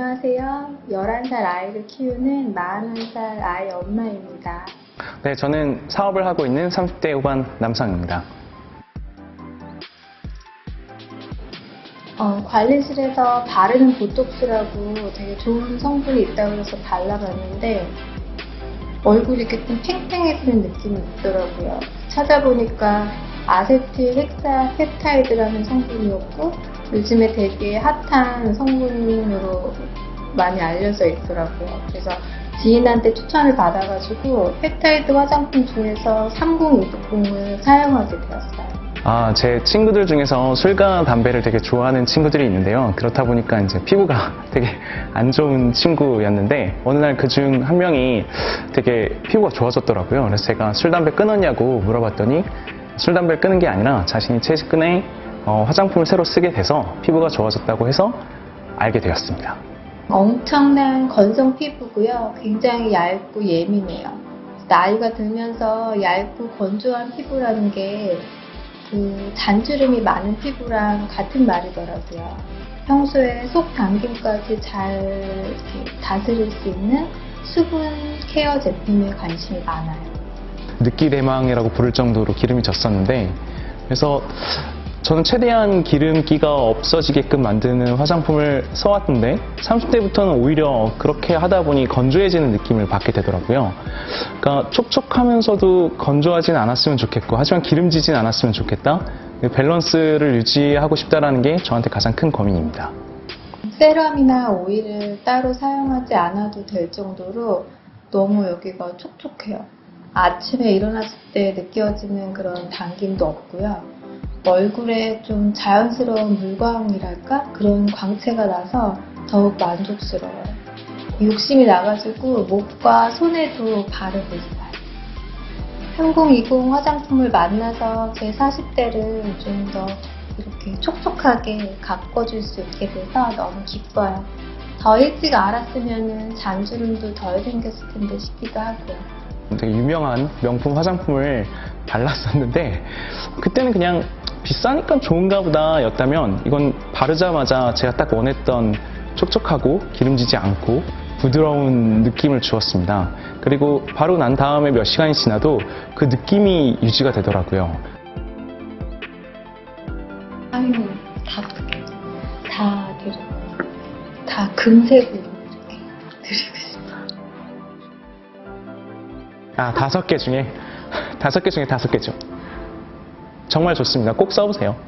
안녕하세요. 11살 아이를 키우는 41살 아이 엄마입니다. 네, 저는 사업을 하고 있는 30대 후반 남성입니다. 어, 관리실에서 바르는 보톡스라고 되게 좋은 성분이 있다고 해서 발라봤는데 얼굴이 이렇게 좀 팽팽해지는 느낌이 있더라고요. 찾아보니까 아세틸 헥사 펩타이드라는 성분이었고 요즘에 되게 핫한 성분으로 많이 알려져 있더라고요. 그래서 지인한테 추천을 받아가지고 펩타이드 화장품 중에서 3020을 사용하게 되었어요. 아, 제 친구들 중에서 술과 담배를 되게 좋아하는 친구들이 있는데요. 그렇다 보니까 이제 피부가 되게 안 좋은 친구였는데 어느 날 그 중 한 명이 되게 피부가 좋아졌더라고요. 그래서 제가 술, 담배 끊었냐고 물어봤더니 술, 담배를 끊은 게 아니라 자신이 최근에 어, 화장품을 새로 쓰게 돼서 피부가 좋아졌다고 해서 알게 되었습니다. 엄청난 건성 피부고요. 굉장히 얇고 예민해요. 나이가 들면서 얇고 건조한 피부라는 게 그 잔주름이 많은 피부랑 같은 말이더라고요. 평소에 속 당김까지 잘 다스릴 수 있는 수분 케어 제품에 관심이 많아요. 느끼대망이라고 부를 정도로 기름이 졌었는데 그래서 저는 최대한 기름기가 없어지게끔 만드는 화장품을 써왔는데 30대부터는 오히려 그렇게 하다 보니 건조해지는 느낌을 받게 되더라고요. 그러니까 촉촉하면서도 건조하진 않았으면 좋겠고 하지만 기름지진 않았으면 좋겠다. 이 밸런스를 유지하고 싶다라는 게 저한테 가장 큰 고민입니다. 세럼이나 오일을 따로 사용하지 않아도 될 정도로 너무 여기가 촉촉해요. 아침에 일어났을 때 느껴지는 그런 당김도 없고요. 얼굴에 좀 자연스러운 물광이랄까? 그런 광채가 나서 더욱 만족스러워요. 욕심이 나가지고 목과 손에도 바르고 있어요. 3020 화장품을 만나서 제 40대를 좀 더 이렇게 촉촉하게 가꿔줄 수 있게 돼서 너무 기뻐요. 더 일찍 알았으면 잔주름도 덜 생겼을 텐데 싶기도 하고요. 되게 유명한 명품 화장품을 발랐었는데 그때는 그냥 비싸니까 좋은가 보다 였다면 이건 바르자마자 제가 딱 원했던 촉촉하고 기름지지 않고 부드러운 느낌을 주었습니다. 그리고 바로 난 다음에 몇 시간이 지나도 그 느낌이 유지가 되더라고요. 아유, 다, 다 드리고, 다 금색으로 이렇게 드리고 싶어. 아, 다섯 개 중에, 다섯 개 중에 다섯 개죠. 정말 좋습니다. 꼭 써보세요.